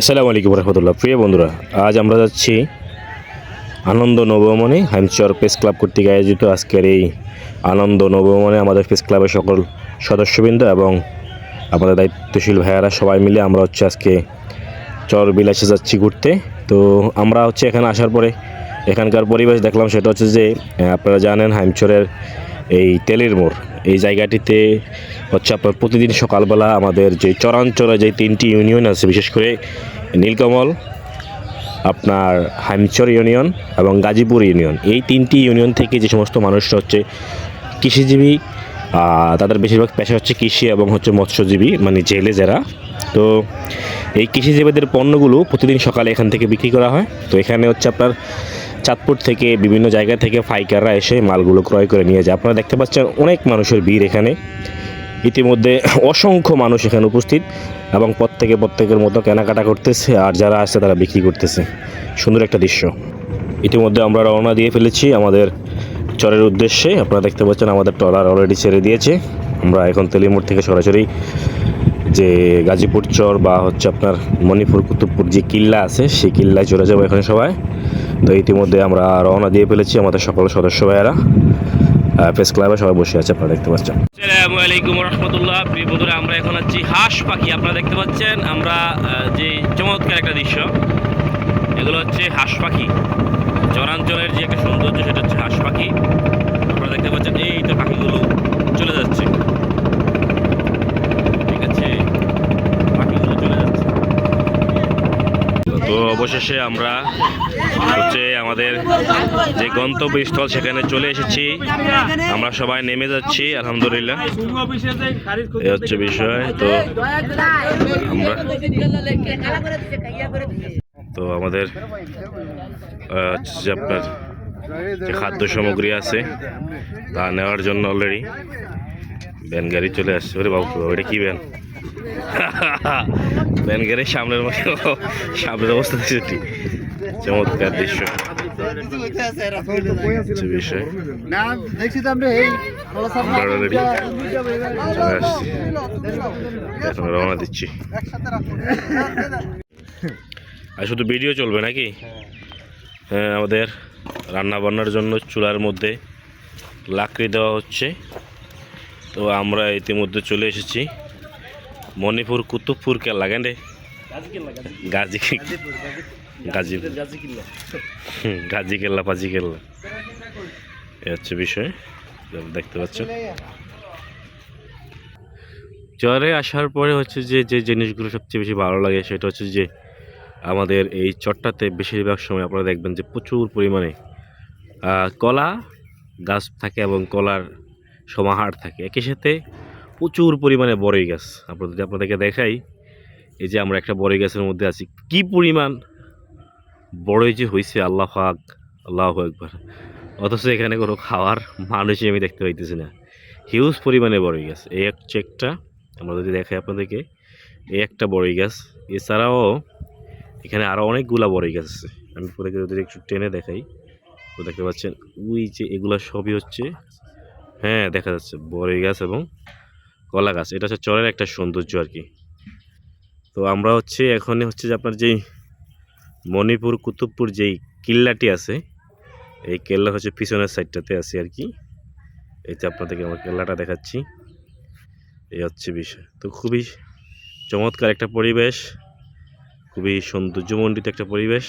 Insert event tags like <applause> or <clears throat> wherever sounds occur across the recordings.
আসসালামু আলাইকুম রহমতুল্লাহ। প্রিয় বন্ধুরা, আজ আমরা যাচ্ছি আনন্দ নবমনে হাইমচর প্রেস ক্লাব কর্তৃক আয়োজিত আজকের এই আনন্দ নবমনে আমাদের প্রেস ক্লাবের সকল সদস্যবৃন্দ এবং আমাদের দায়িত্বশীল ভাইয়ারা সবাই মিলে আমরা হচ্ছে আজকে চর বিলাসে যাচ্ছি ঘুরতে। তো আমরা হচ্ছে এখানে আসার পরে এখানকার পরিবেশ দেখলাম, সেটা হচ্ছে যে আপনারা জানেন হাইমচরের এই তেলের মোড়। এই জায়গাটিতে হচ্ছে আপনার প্রতিদিন সকালবেলা আমাদের যে চরাঞ্চলে যে তিনটি ইউনিয়ন আছে, বিশেষ করে নীলকমল, আপনার হাইমচর ইউনিয়ন এবং গাজীপুর ইউনিয়ন। এই তিনটি ইউনিয়ন থেকে যে সমস্ত মানুষরা হচ্ছে কৃষিজীবী তাদের বেশিরভাগ পেশা হচ্ছে কৃষি এবং হচ্ছে মৎস্যজীবী মানে জেলে যারা। তো এই কৃষিজীবীদের পণ্যগুলো প্রতিদিন সকালে এখান থেকে বিক্রি করা হয়। তো এখানে হচ্ছে আপনার চাঁদপুর থেকে বিভিন্ন জায়গা থেকে ফাইকাররা এসে মালগুলো ক্রয় করে নিয়ে যায়। আপনারা দেখতে পাচ্ছেন অনেক মানুষের ভিড় এখানে। ইতিমধ্যে অসংখ্য মানুষ এখানে উপস্থিত এবং প্রত্যেকে প্রত্যেকের মতো কেনাকাটা করতেছে আর যারা আসছে তারা বিক্রি করতেছে। সুন্দর একটা দৃশ্য। ইতিমধ্যে আমরা রওনা দিয়ে ফেলেছি আমাদের চরের উদ্দেশ্যে। আপনারা দেখতে পাচ্ছেন আমাদের ট্রলার অলরেডি ছেড়ে দিয়েছে। আমরা এখন তেলিমোড় থেকে সরাসরি যে গাজীপুর চর বা হচ্ছে আপনার মণিপুর, কুতুবপুর যে কিল্লা আছে, সেই কিল্লায় চলে যাব এখানে সবাই। তো ইতিমধ্যে আমরা রওনা দিয়ে ফেলেছি আমাদের সকল সদস্য ভাইয়েরা। প্রেস ক্লাবে সবাই বসে আছে, আপনারা দেখতে পাচ্ছেন। আসসালামু আলাইকুম রহমতুল্লাহ। প্রিয় বন্ধুরা, আমরা এখন আছি হাঁস পাখি, আপনারা দেখতে পাচ্ছেন। আমরা যে চমৎকার একটা দৃশ্য, এগুলো হচ্ছে হাঁস পাখি। চরাঞ্চলের যে একটা সৌন্দর্য, সেটা হচ্ছে হাঁস পাখি। আপনারা দেখতে পাচ্ছেন, এই তো পাখিগুলো চলে যাচ্ছে ঠিক আছে পাখিগুলো চলে যাচ্ছে তো অবশেষে আমরা হচ্ছে আমাদের যে গন্তব্যস্থল সেখানে চলে এসেছি। আমরা সবাই নেমে যাচ্ছি, আলহামদুলিল্লাহ। এই হচ্ছে বিষয়, তো আমরা তো আমাদের আপনার যে খাদ্য সামগ্রী আছে, তা নেওয়ার জন্য অলরেডি ভ্যান গাড়ি চলে আসছে। ওরে বাবু ওটা কি ভ্যান <laughs> ভ্যান গাড়ির সামনের মতো সামনের অবস্থা দেখছি চমৎকার দৃশ্য। বিষয়। এখন রওনা দিচ্ছি। আর শুধু ভিডিও চলবে নাকি? হ্যাঁ আমাদের রান্না বান্নার জন্য চুলার মধ্যে লাকড়ি দেওয়া হচ্ছে। তো আমরা ইতিমধ্যে চলে এসেছি। মণিপুর কুতুবপুর কে লাগেন রে গাজী গাজী গাজী কেল্লা পাজি কেল্লা এ হচ্ছে বিষয় দেখতে পাচ্ছেন জ্বরে আসার পরে হচ্ছে যে যে জিনিসগুলো সবচেয়ে বেশি ভালো লাগে সেটা হচ্ছে যে আমাদের এই চরটাতে বেশিরভাগ সময় আপনারা দেখবেন যে প্রচুর পরিমাণে কলা গাছ থাকে এবং কলার সমাহার থাকে। একই সাথে প্রচুর পরিমাণে বড়ই গাছ। আপনাদের যদি আপনাদেরকে দেখাই, এই যে আমরা একটা বড়ই গাছের মধ্যে আছি, কি পরিমাণ বড়ই যে হয়েছে আল্লাহ ফাক আল্লাহ একবার অথচ এখানে কোনো খাওয়ার মানুষই আমি দেখতে পাইতেছি না। হিউজ পরিমাণে বড়ই গাছ। এই এক চেকটা আমরা যদি দেখাই আপনাদেরকে, এই একটা বড়ই গাছ। এছাড়াও এখানে আরও অনেকগুলা বড়ই গাছ আছে। আমি আপনাদেরকে যদি একটু টেনে দেখাই, তো দেখতে পাচ্ছেন, ওই যে এগুলা সবই হচ্ছে হ্যাঁ দেখা যাচ্ছে। বড়ই গাছ এবং কলা গাছ, এটা হচ্ছে চরের একটা সৌন্দর্য আর কি। তো আমরা হচ্ছে এখন হচ্ছে যে আপনার যেই মণিপুর, কুতুবপুর যেই কিল্লাটি আছে, এই কেল্লা হচ্ছে পিছনের সাইডটাতে আছে আর কি। এই যে আপনাদেরকে আমার কেল্লাটা দেখাচ্ছি। এই হচ্ছে বিষয়। তো খুবই চমৎকার একটা পরিবেশ, খুবই সৌন্দর্যমণ্ডিত একটা পরিবেশ।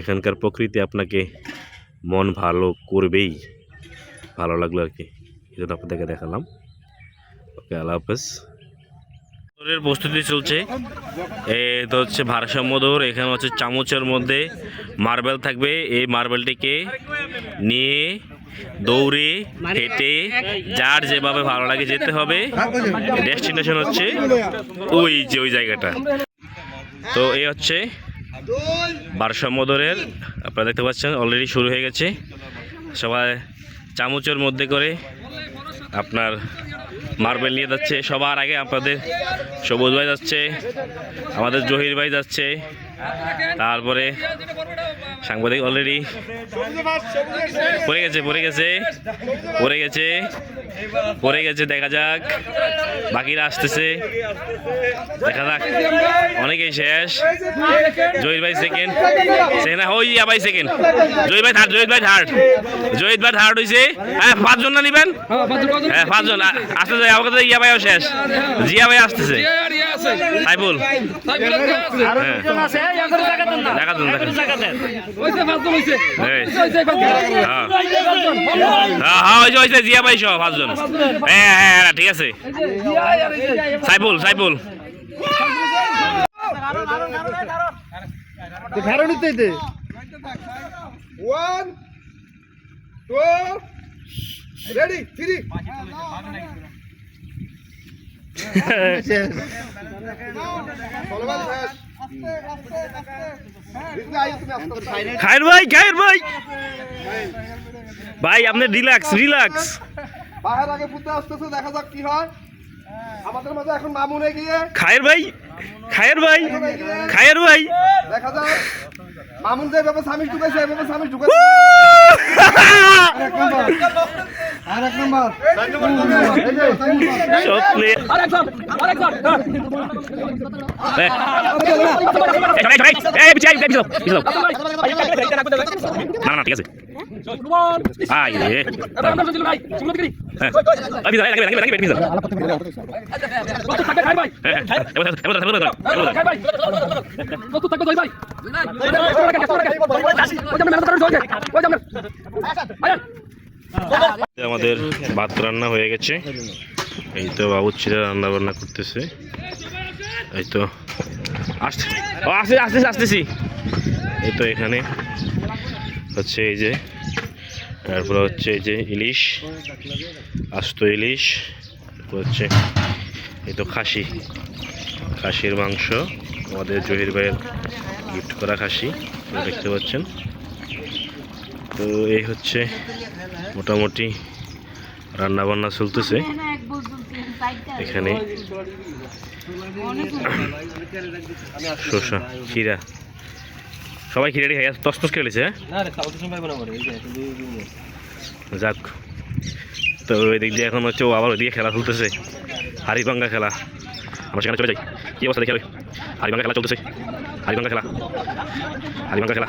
এখানকার প্রকৃতি আপনাকে মন ভালো করবেই। ভালো লাগল আর কি। জন্য আপনাদেরকে দেখালাম। ওকে আল্লাহ হাফেজ। প্রস্তুতি চলছে। এ তো হচ্ছে ভারসাম্য দৌড়, এখানে হচ্ছে চামচের মধ্যে মার্বেল থাকবে। এই মার্বেলটিকে নিয়ে দৌড়ে হেঁটে যার যেভাবে ভালো লাগে যেতে হবে। ডেস্টিনেশন হচ্ছে ওই যে ওই জায়গাটা। তো এই হচ্ছে ভারসাম্য দৌড়ের, আপনারা দেখতে পাচ্ছেন অলরেডি শুরু হয়ে গেছে। সবাই চামচের মধ্যে করে আপনার মার্বেল নিয়ে যাচ্ছে সবার আগে আপনাদের সবুজ ভাই যাচ্ছে আমাদের জহির ভাই যাচ্ছে। তারপরে সাংবাদিক অলরেডি পড়ে গেছে পড়ে গেছে পড়ে গেছে পড়ে গেছে দেখা যাক। বাকিরা আসতেছে। দেখা যাক। অনেকেই শেষ। জহির ভাই সেকেন্ড সেকেন্ড ওই ইয়া ভাই সেকেন্ড জহির ভাই থার্ড জহির ভাই থার্ড জহির ভাই থার্ড হয়েছে হ্যাঁ পাঁচজন না নিবেন? হ্যাঁ পাঁচজন আ- আসতেছে আমাকে তো ইয়া ভাইও শেষ। জিয়া ভাই আসতেছে। হ্যাঁ। হ্যাঁ। হ্যাঁ, হ্যাঁ জিয়া ভাই সহ পাঁচজন। হ্যাঁ হ্যাঁ হ্যাঁ ঠিক আছে। সাইবুল ঘাড়ো নিতে দে। One, two, খায়ের ভাই খায়ের ভাই। ভাই আপনি রিল্যাক্স রিল্যাক্স বাহের আগে পুঁতে আসতেছে দেখা যাক কি হয়। আমাদের মাঝে এখন মামুনে গিয়ে খায়ের ভাই খায়ের ভাই খায়ের ভাই। দেখা যাক। মামুন যে এভাবে স্বামী ঢুকাইছে এভাবে সামিল ঢুকেছে আর এক নম্বর। পিছিয়ে যাও। না না, ঠিক আছে। রে হ্যাঁ। হ্যাঁ, হ্যাঁ। আমাদের ভাত রান্না হয়ে গেছে এই তো বাবু বাবুচ্ছিরা রান্না বান্না করতেছে এই তো আসতে ও আসতে আসতেছি আসতেছি এই তো এখানে হচ্ছে এই যে তারপরে হচ্ছে এই যে ইলিশ আস্ত ইলিশ তারপর হচ্ছে এই তো খাসি। খাসির মাংস আমাদের জহির ভাইয়ের গিফট করা খাসি দেখতে পাচ্ছেন। তো এই হচ্ছে মোটামুটি রান্না বান্না চলতেছে। এখানে শসা খিরা সবাই খিরে খাই তস তস খেলেছে যাক। তো এদিক দিয়ে এখন হচ্ছে ও আবার ওইদিকে খেলা চলতেছে। হারিভাঙ্গা খেলা। আমরা সেখানে চলে যাই। কি অবস্থা দেখে হারিভাঙ্গা খেলা চলতেছে। হারিভাঙ্গা খেলা। হারিভাঙ্গা খেলা।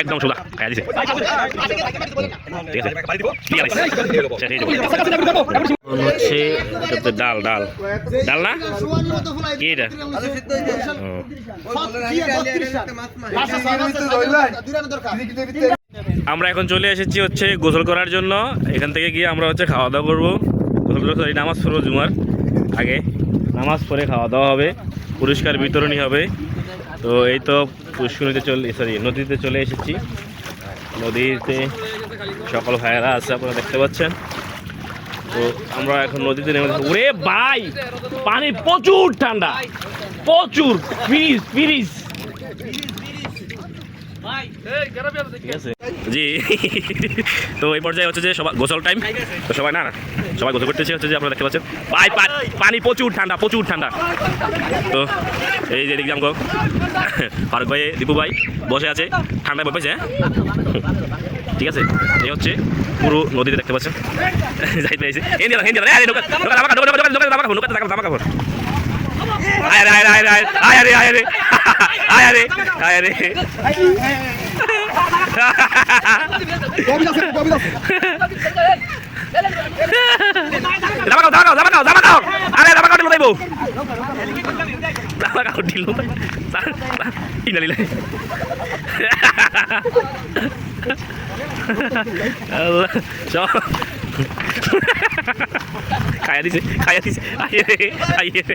একদম সোজা খাইয়া দিছে। ঠিক আছে হচ্ছে ডাল ডাল। ডাল না? কি এটা? আমরা এখন চলে এসেছি হচ্ছে গোসল করার জন্য। এখান থেকে গিয়ে আমরা হচ্ছে খাওয়া দাওয়া করব। গোসল করে নামাজ পড়ব জুমার আগে। নামাজ পড়ে খাওয়া দাওয়া হবে। পুরস্কার বিতরণী হবে। তো এই তো পুষ্করিতে চলে সরি নদীতে চলে এসেছি। নদীতে সকল ভাইয়েরা আছে, আপনারা দেখতে পাচ্ছেন। তো আমরা এখন নদীতে নেমে ওরে ভাই, পানি প্রচুর ঠান্ডা। প্রচুর ফ্রিজ ফ্রিজ জি তো এই পর্যায়ে হচ্ছে যে সবাই গোসল টাইম তো সবাই না না সবাই গোসল করতেছে হচ্ছে যে আপনারা দেখতে পাচ্ছেন পানি প্রচুর ঠান্ডা প্রচুর ঠান্ডা তো এই যে দেখলাম ফারুক ভাই দীপু ভাই বসে আছে ঠান্ডায় বসে হ্যাঁ ঠিক আছে এই হচ্ছে পুরো নদীতে দেখতে পাচ্ছেন যাই পেয়েছে হিন্দি হিন্দি আরে নৌকা নৌকা জামা কাপড় নৌকা নৌকা জামা কাপড় নৌকা জামা কাপড় আয় রে আয় রে আয় রে আয় রে আয় রে আয় রে আয় রে কবিতা আছে, কবিতা আছে। জামা কাপড় জামা কাপড় জামা কাপড় জামা কাপড় আরে কাপড় দিলো জামা কাপড় দিল ইলা লিলা আল্লাহ, চল। খায়া দিছে খায়া দিছে। আইয়ে রে আইয়ে রে।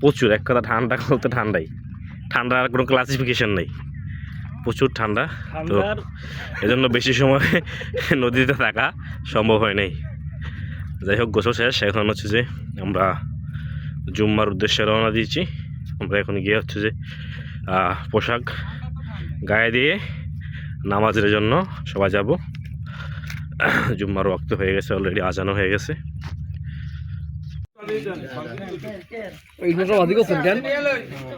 প্রচুর এক কথা ঠান্ডা বলতে ঠান্ডাই। ঠান্ডার কোনো ক্লাসিফিকেশন নেই। প্রচুর ঠান্ডা তো এজন্য বেশি সময় <laughs> নদীতে থাকা সম্ভব হয় নাই। যাই হোক গোসল শেষ। এখন হচ্ছে যে আমরা জুম্মার উদ্দেশ্যে রওনা দিয়েছি। আমরা এখন গিয়ে হচ্ছে যে পোশাক গায়ে দিয়ে নামাজের জন্য সবাই যাব। <clears throat> জুম্মার রক্ত হয়ে গেছে অলরেডি আজানো হয়ে গেছে। হচ্ছে সব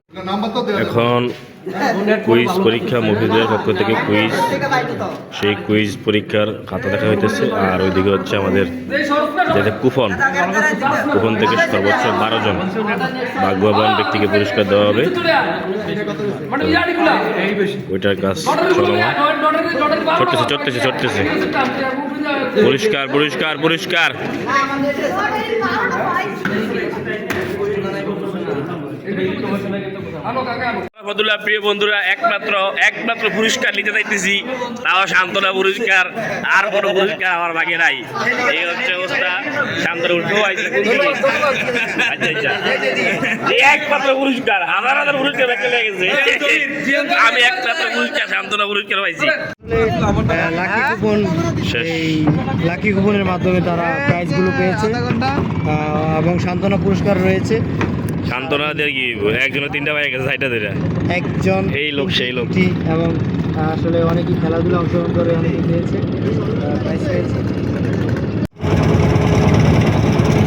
এখন কুইজ পরীক্ষা মফিজের পক্ষ থেকে কুইজ সেই কুইজ পরীক্ষার খাতা দেখা হইতেছে। আর ওইদিকে হচ্ছে আমাদের যাতে কুপন কুপন থেকে সর্বোচ্চ বারো জন ভাগ্যবান ব্যক্তিকে পুরস্কার দেওয়া হবে। ওইটার কাজ চলমান। চটতেছে চটতেছে চটতেছে পরিষ্কার পরিষ্কার পরিষ্কার প্রিয় বন্ধুরা একমাত্র একমাত্র পুরস্কার নিতে চাইতেছি। তাও সান্ত্বনা পুরস্কার আর কোনো পুরস্কার আমার বাকি নাই। এই হচ্ছে অবস্থা সান্ত্বনা উঠেও আইছে আচ্ছা আচ্ছা একমাত্র পুরস্কার হাজার হাজার পুরস্কার আমি একমাত্র পুরস্কার সান্ত্বনা পুরস্কার পাইছি। লাকি কুপন এই লাকি কুপনের মাধ্যমে তারা প্রাইজগুলো পেয়েছে। আহ, এবং সান্ত্বনা পুরস্কার রয়েছে। সান্ত্বনা দিয়ে কি একজনের তিনটা ভাই গেছে সাইডটা ধরে? একজন এই লোক সেই লোক। এবং আসলে অনেকেই খেলাধুলা অংশগ্রহণ করে অনেকে পেয়েছে।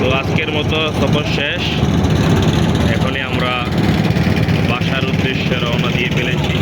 তো আজকের মতো সফর শেষ। এখনই আমরা বাসার উদ্দেশ্যে রওনা দিয়ে ফেলেছি।